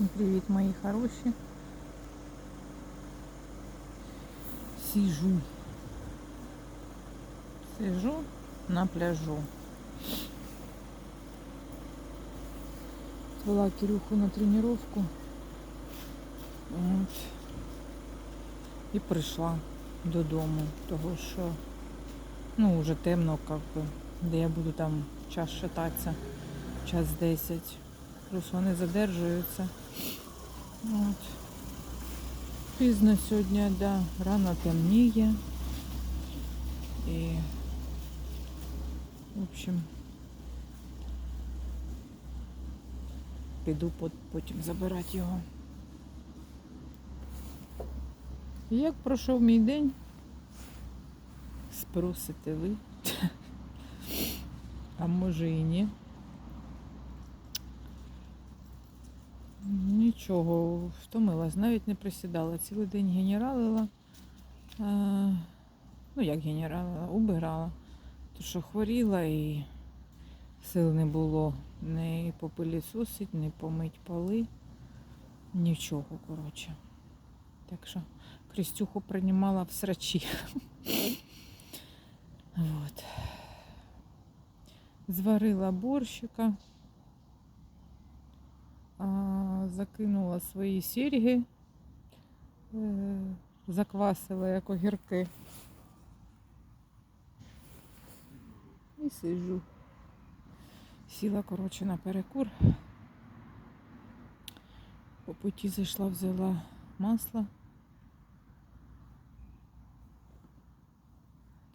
Всім привіт, мої хороші. Сижу. Сижу на пляжу. Звела Кирюху на тренировку. От. І прийшла додому, того що ну вже темно, как би, де я буду там час шататися, час 10. Плюс вони задержуються. От. Пізно сьогодні, да, рано темніє. І, в общем, піду потім забирати його. Як пройшов мій день? Спросите ви. А може і ні. Нічого, втомилась, навіть не присідала. Цілий день генералила. Е, ну, як генералила, убирала. То що хворіла і сил не було ні попилісосить, ні помить поли. Нічого, коротше. Так що Крістюху приймала в срачі. Зварила борщика. А, закинула свої серьги, е, заквасила як огірки. І сижу. Сіла, коротше, на перекур. По путі зайшла, взяла масло.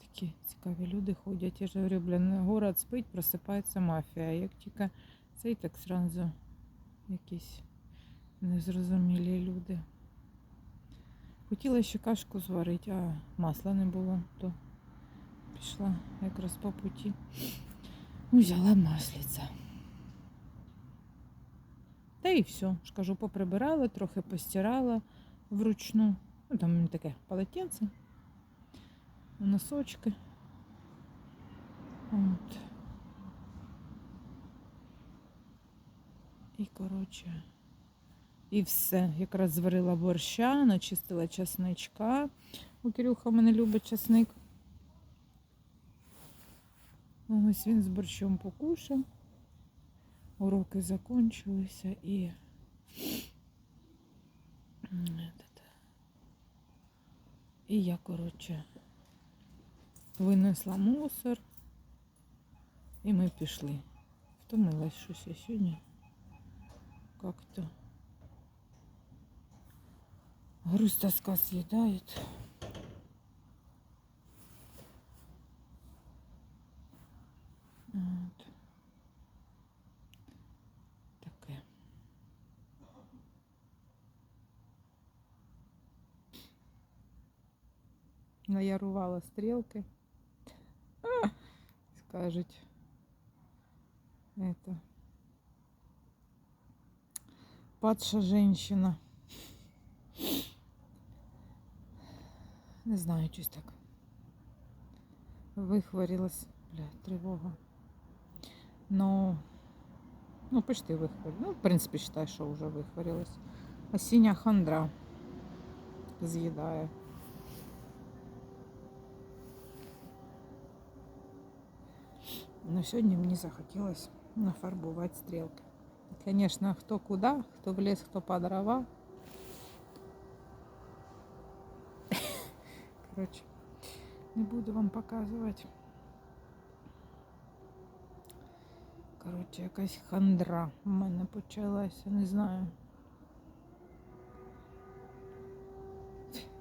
Такі цікаві люди ходять. Я ж говорю, блін, город спить, просипається мафія. Як тільки цей так зразу якісь незрозумілі люди. Хотіла ще кашку зварити, а масла не було, то пішла якраз по путі. Взяла маслиця. Та і все. ж кажу, поприбирала, трохи постирала вручну. Ну, там таке полотенце, носочки. От. І, коротше, і все. Якраз зварила борща, начистила часничка. У Кирюха мене любить часник. Ось він з борщом покушав. Уроки закончилися і і я, коротше, винесла мусор, і ми пішли. Втомилась щось я сьогодні как-то грусть тоска съедает. Вот. Таке. Наярувала стрілки. Скажуть. Это. Падша женщина. Не знаю, щось так. Вихворілась. Бля, тривога. Ну, ну, почти вихворілась. Ну, в принципі, вважаю, що вже вихворілась. Осіння хандра з'їдає. Ну, сьогодні мені захотілося нафарбувати стрілки. Конечно, кто куда, кто в лес, кто по дрова. Короче, не буду вам показувати. Коротше, якась хандра в мене почалася, не знаю.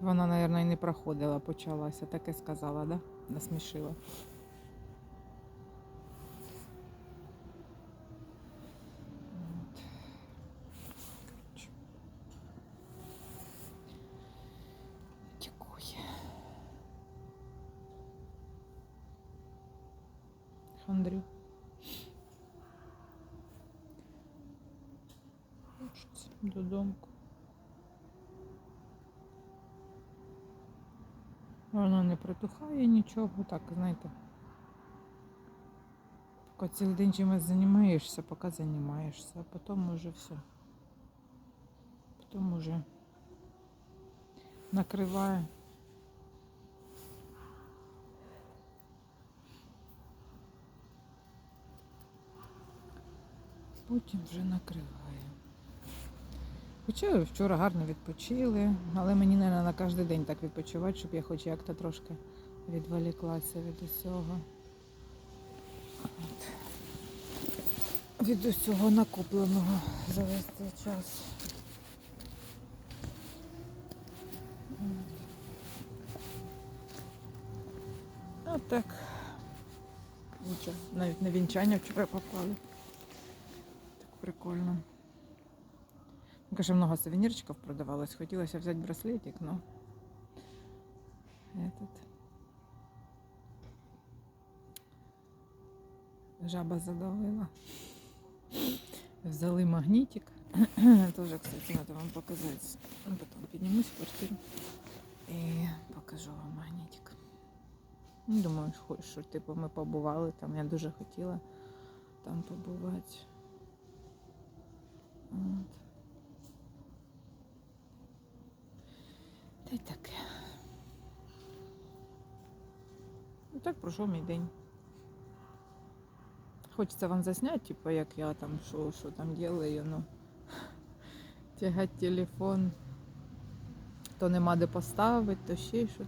Вона, мабуть, і не проходила, почалася, таке сказала, да? Насмішила. Хандрю. Хочеться додому. Вона не протухає нічого, так, знаєте. Поки цілий день чимось займаєшся, поки займаєшся, а потім уже все. Тому вже накриває. Потім вже накриває. Хоча вчора гарно відпочили, але мені не на кожен день так відпочивати, щоб я хоч як-то трошки відволіклася від усього. От. Від усього накопленого за весь цей час. От. Нічого, навіть на вінчання вчора попали. Прикольно. Ну, Каже, много сувенірчиків продавалось. Хотілося взяти браслетик, но этот. Жаба задавила. Взяли магнитик. Тоже, кстати, надо вам показать. Ну, Потом поднимусь в квартиру и покажу вам магнитик. Ну, Думаю, що типу ми побували там. Я дуже хотіла там побувати. От. Та й таке. Ну так пройшов мій день. Хочеться вам засняти, типу, як я там що, що там делаю, ну. Тягати телефон. То нема де поставити, то ще щось.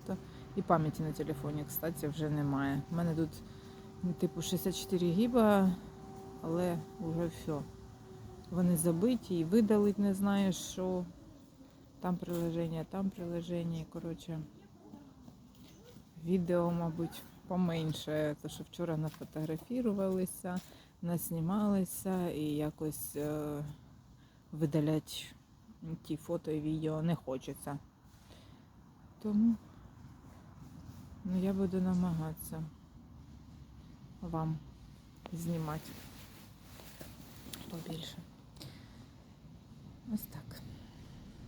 І пам'яті на телефоні, кстати, вже немає. У мене тут типу 64 гіба, але вже все. Вони забиті і видалить не знаєш що. Там приложення, там приложення. Коротше, відео, мабуть, поменше. Тому що вчора нафотографірувалися, наснімалися і якось е, видаляти ті фото і відео не хочеться. Тому ну, я буду намагатися вам знімати побільше. Ось так.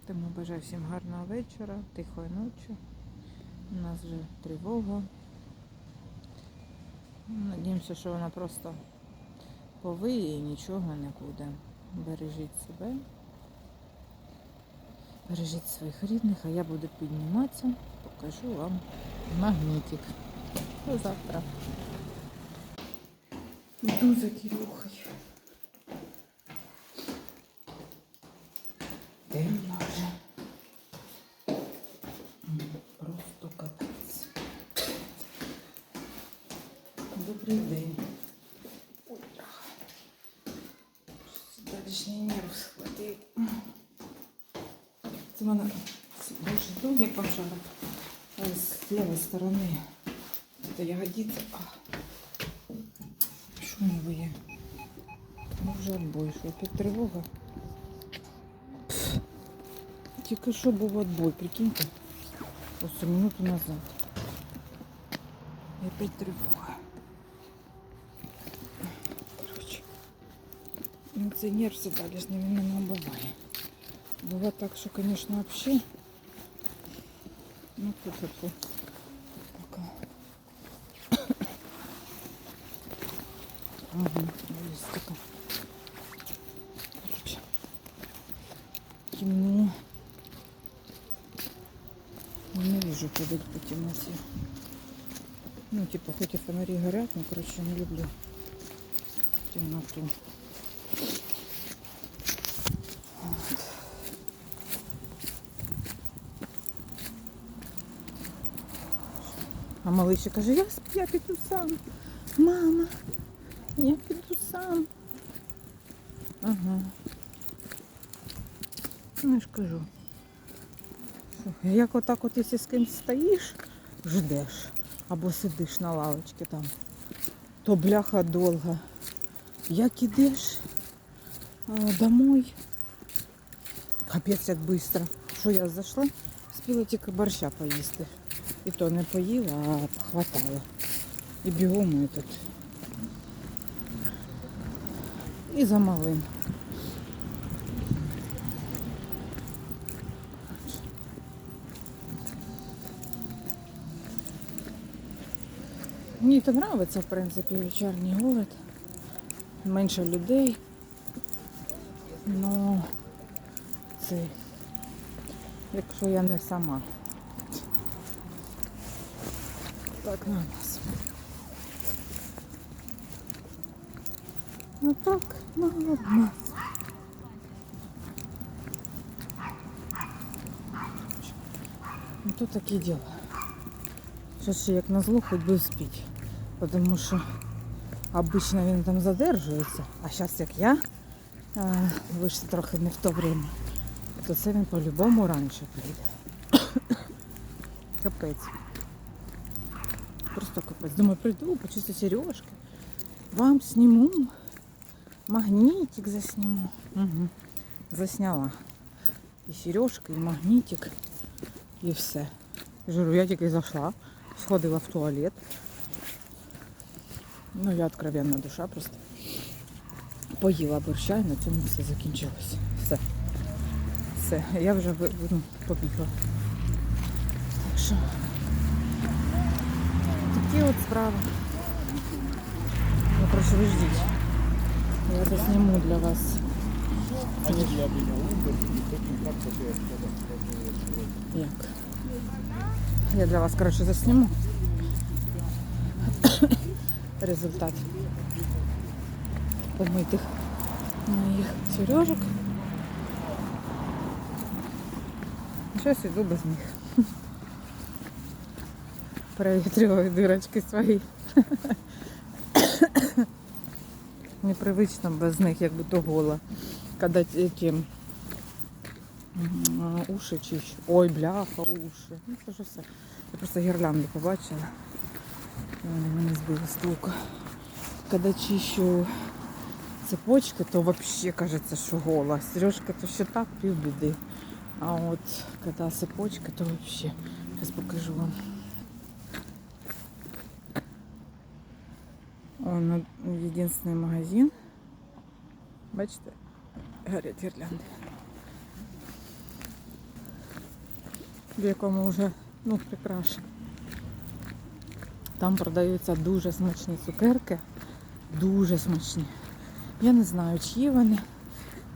Тому бажаю всім гарного вечора, тихої ночі. У нас вже тривога. Надіємося, що вона просто повиє і нічого не буде. Бережіть себе, бережіть своїх рідних, а я буду підніматися, покажу вам магнітик. До завтра. Йду за Кирюхою. Темно вже. М, Просто капець. Добрий день. Ой, Нерв схватив. Це в мене дуже довго, як вам жара. Е, З лівої сторони. Це ягодиця. А. Шумові. Ну вже що опять тривога. Тільки що був отбой, прикиньте. Просто минуту назад. І опять тривога. Короче. Ну, цей нерв всегда ж не він не буває. Буває так, що, звісно, вообще. Ну, тут таку. Пока. Ага, листика. Короче. Темно. Ненавижу ходить по темноте. Ну, типа, хоть и фонари горят, но, короче, не люблю темноту. А малий ще каже, я, я піду сам. Мама, я піду сам. Ага. Ну, я ж кажу. Як отак от, якщо з кимось стоїш, ждеш, або сидиш на лавочці там, то бляха довго. Як ідеш домой, капець як швидко. Що я зайшла, спіла тільки борща поїсти. І то не поїла, а похватала. І бігом этот. І за малим. Мені то подобається, в принципі, вечірній город. Менше людей. Но це якщо я не сама. Так на нас. Ну так, на нас. Ну тут такі діла. Що ще як назло, хоч би спіть. Тому що обично він там задержується, а зараз як я е, вийшла трохи не в то время, то це він по-любому раніше прийде. Капець. Просто капець. Думаю, прийду, почистю сережки. Вам сниму. Магнитик засниму. Угу. Засняла. І сережки, і магнитик, і все. Жиру, я тільки зайшла, сходила в туалет. Ну, я откровенна душа просто. Поїла борща і на цьому все закінчилось. Все. Все. Я вже ну, побігла. Так що такі от справи. Ну, коротше, ви ждіть. Я засніму для вас. Як? Я для вас, коротше, засніму. Результат помитих моїх сережок. Щось іду без них. Провітрюваю дирочки свої. Непривично без них, як будто гола. Когда ті м, уші чищу. Ой, бляха, уші. Ну це ж все. Я просто гірлянду побачила. Вони мене збили з толку. Когда чищу цепочки, то вообще кажется, що гола. Сережка то ще так півбіди. А от когда цепочка, то вообще. Сейчас покажу вам. Он единственный магазин. Бачите, горять гірлянди. В якому вже ну, прикрашено. Там продаються дуже смачні цукерки. Дуже смачні. Я не знаю, чиї вони,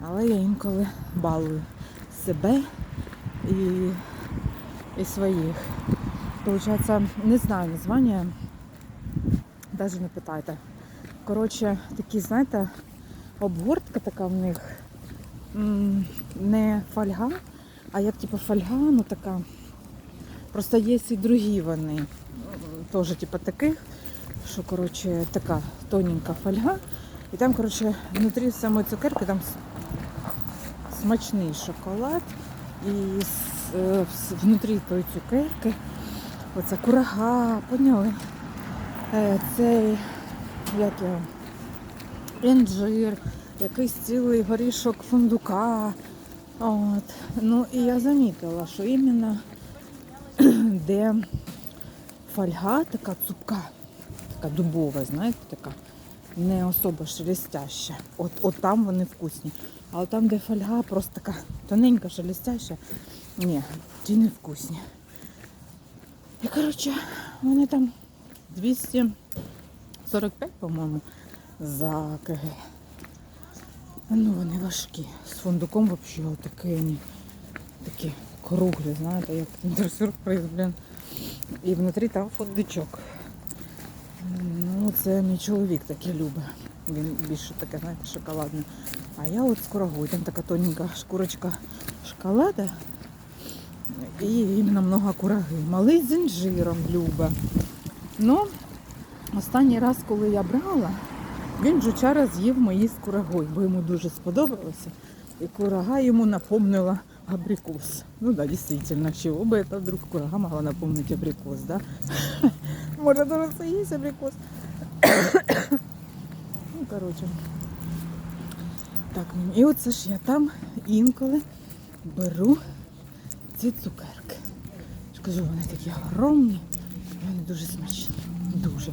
але я інколи балую себе і, і своїх. Получається, не знаю названня, навіть не питайте. Коротше, такі, знаєте, обгортка така в них не фольга, а як типу фольга, ну така. Просто є і другі вони. Теж типу таких, що коротше така тоненька фольга. І там, коротше, внутрі самої цукерки там смачний шоколад. І е, внутрі тої цукерки оця курага, поняли? Е, Цей, як його, інжир, якийсь цілий горішок фундука. От. Ну і я замітила, що іменно де фольга така цупка, така дубова, знаєте, така не особо шелестяща. От, от там вони вкусні. А от там, де фольга, просто така тоненька, шелестяща, ні, ті не вкусні. І коротше, вони там 245, по-моєму, за КГ. Ну, вони важкі. З фундуком взагалі такі вони такі круглі, знаєте, як кіндер-сюрприз, блін. І внутрі там фундучок. Ну, це мій чоловік таке любить. Він більше таке, знаєте, шоколадне. А я от з курагою, там така тоненька шкурочка шоколада. І іменно много кураги. Малий з інжиром люба. Ну, останній раз, коли я брала, він жучара з'їв мої з курагою, бо йому дуже сподобалося. І курага йому напомнила абрикос. Ну да, дійсно, чего бы это вдруг курага могла напомнить абрикос, да? Даже це є абрикос. ну, коротше. Так, ну, і оце ж я там інколи беру ці цукерки. Кажу, вони такі огромні, і вони дуже смачні. Дуже.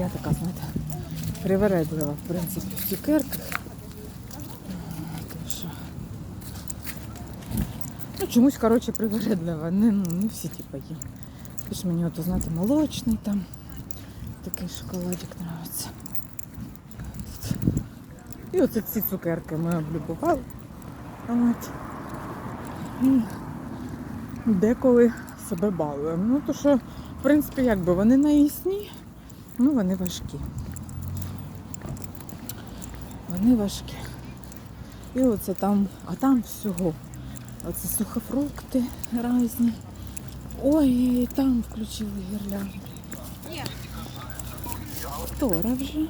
Я така, знаєте, привередлива, в принципі, в цукерках. Ну, чомусь, коротше, привередлива. Не, не всі типу є. Більш мені ото, знаєте, молочний там. Такий шоколадик подобається. І оце ці цукерки ми облюбували. От. Деколи себе балуємо. Ну, то що, в принципі, якби вони наїсні, ну вони важкі. Вони важкі. І оце там, а там всього. Оце сухофрукти різні. Ой, там включили гірлянду. Тора вже.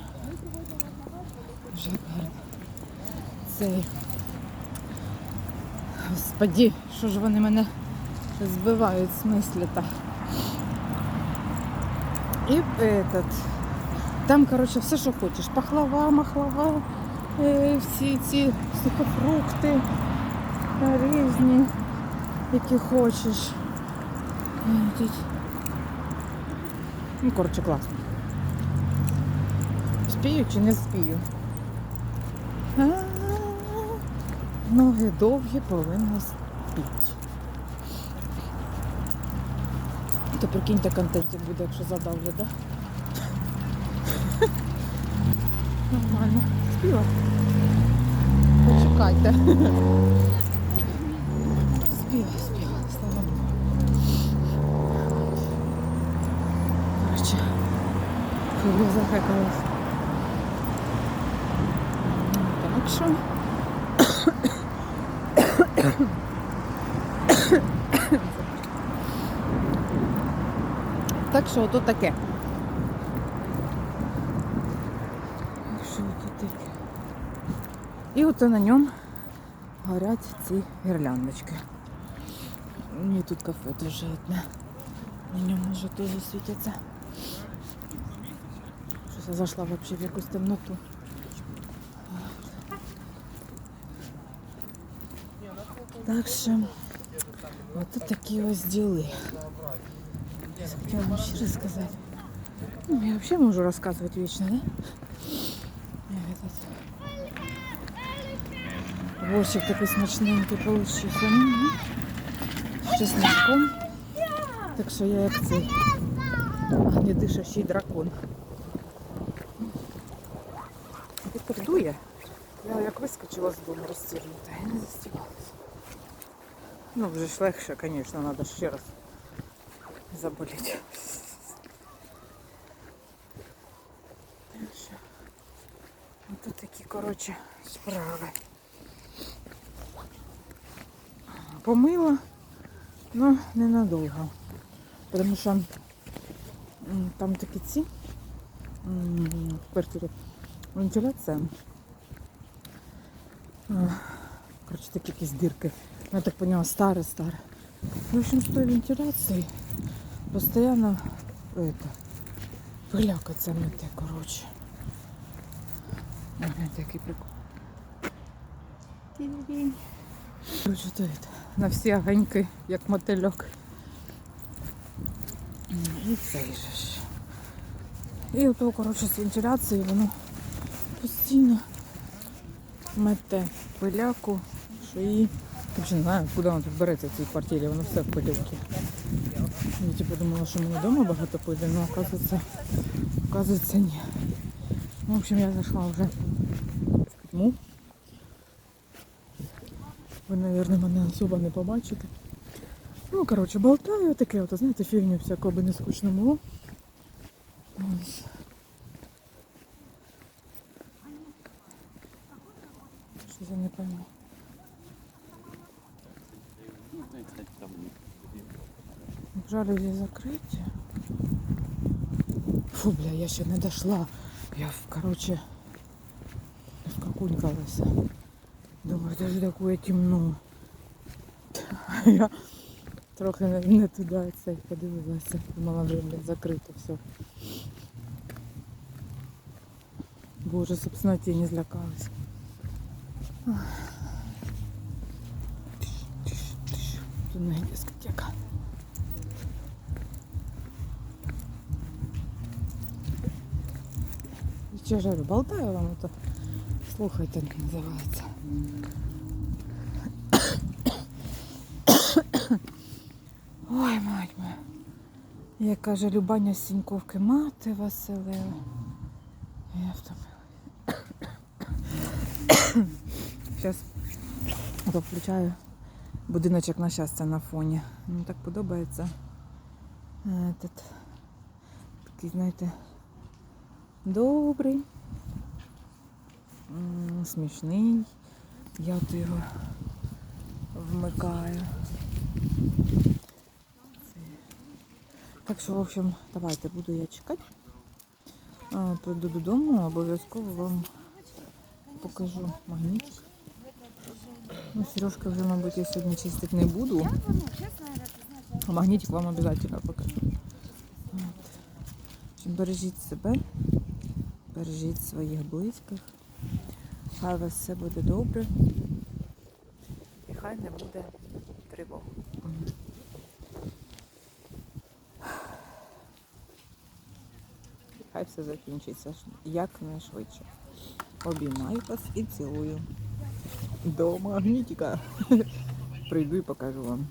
Вже гарно. Цей. Господі, що ж вони мене збивають в смислі так. І этот. Там, коротше, все, що хочеш. Пахлава, махлава, е, всі ці сухофрукти е, різні, які хочеш. Ну, коротше, класно. Спію чи не спію? А-а-а. Ноги довгі повинні спіти. То прикиньте, контентів буде, якщо задавлю, так? Нормально. Спіла. Почекайте. Спіла, спіла, слава Богу. Короче, я захекалась. Так що. Так що ото таке. І оце на ньому горять ці гірляндочки. І тут кафе теж одне. На ньому вже теж світяться. Щось я зайшла взагалі в якусь темноту. Так що от такі ось діли. Я хотіла вам ще розказати. Ну, я взагалі можу розказувати вічно, да? Я этот... Борщик такий смачненький получився. М. З чесночком. Так що я як цей огнедишащий дракон. Вітер дує. Я як вискочила з дому розстірнута і не застібалася. Ну, вже ж легше, звісно, треба ще раз Так що, Ось такі, коротше, справи. Помила, ну, ненадовго. Тому що м, там такі ці в квартирі вентиляція. Коротше, такі якісь дірки. Я так поняла, старе, старе. В общем, с той вентиляцией постоянно это, пылякаться мете, короче. Гляньте, який прикол. Тінь-тінь. Короче, то это, на всі огоньки, як мотильок. І цей же ж. І ото, коротше, з вентиляції воно постійно мете пиляку, що її Вообще не знаю, куди вона тут береться в цій квартирі, воно все в пилюки. Я типу думала, що мене вдома багато пилі, але оказується, оказується ні. Ну, в общем, я зайшла вже в тьму. Ви, мабуть, мене особо не побачите. Ну, коротше, болтаю таке, от, знаєте, фігню всяку, аби не скучно було. Ось. Що я не пойму. Жалюзі закриті. Фу, бля, я ще не дошла. Я, короче, вкакунькалася. Думаю, даже такое темно. Я трохи не, туди це подивилася. Думала, вже закрито все. Боже, собственно, тіні злякалась. Тут не дискотека. Я говорю, болтаю вам, то слухайте, називається. Ой, мать моя. Як каже Любаня з Сіньковки, мати Василева. Я втомилась. Зараз включаю будиночок на щастя на фоні. Мені так подобається. Е, такий, знаєте, добрий, смішний. Я от його вмикаю. Так що, в общем, давайте буду я чекати. Прийду додому, обов'язково вам покажу магніт. Ну, Сережка вже, мабуть, я сьогодні чистити не буду. А магнітик вам обов'язково покажу. Бережіть себе, бережіть своїх близьких. Хай у вас все буде добре. І хай не буде тривог. Хай все закінчиться якнайшвидше. Обіймаю вас і цілую. До магнітика. Прийду і покажу вам.